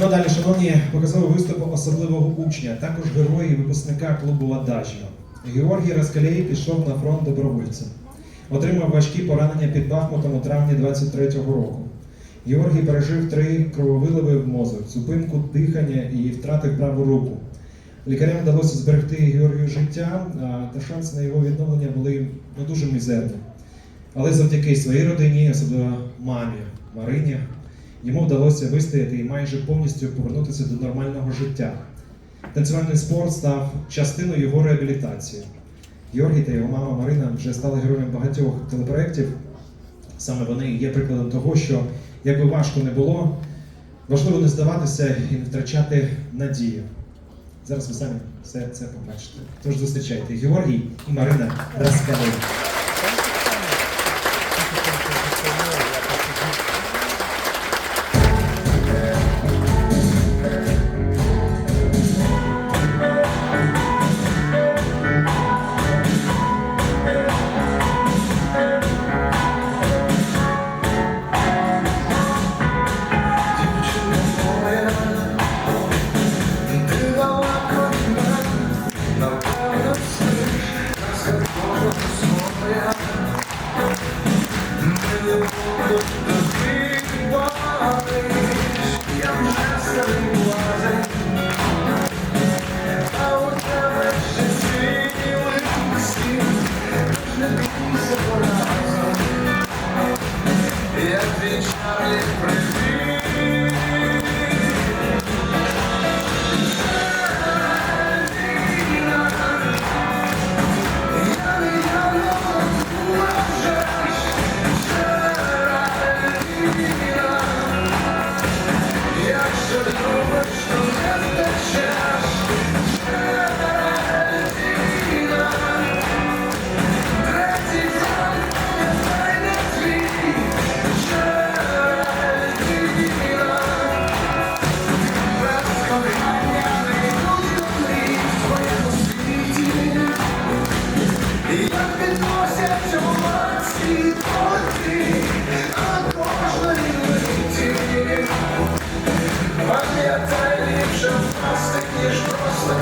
Ну далі, шановні, показовий виступ особливого учня, також герої випускника клубу Ладажіо. Георгій Раскалєй пішов на фронт добровольцем. Отримав важкі поранення під Бахмутом у травні 23-го року. Георгій пережив три крововиливи в мозок, зупинку дихання і втратив праву руку. Лікарям вдалося зберегти Георгію життя, та шанси на його відновлення були ну, дуже мізерні. Але завдяки своїй родині, особливо мамі Марині, йому вдалося вистояти і майже повністю повернутися до нормального життя. Танцювальний спорт став частиною його реабілітації. Георгій та його мама Марина вже стали героями багатьох телепроєктів. Саме вони є прикладом того, що як би важко не було, важливо не здаватися і не втрачати надію. Зараз ви самі все це побачите. Тож зустрічайте Георгій і Марина Раскалей. Пам'ятай ліпше просто, ніж просто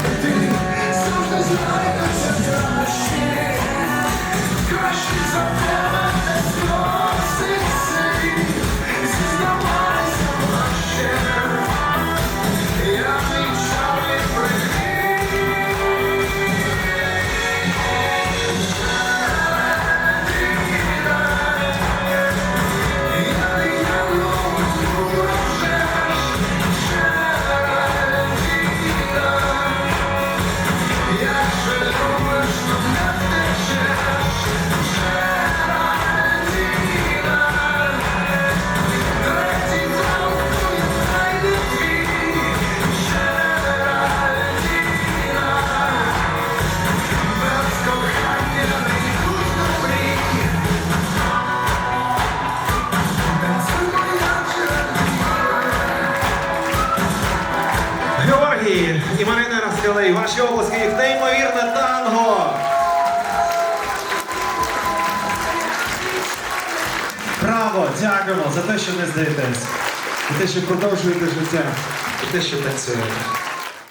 і Марина Раскалей, ваші обласки, їх неймовірне танго. Браво! Дякуємо за те, що не здаєтесь, за те, що продовжуєте життя, за те, що танцюєте.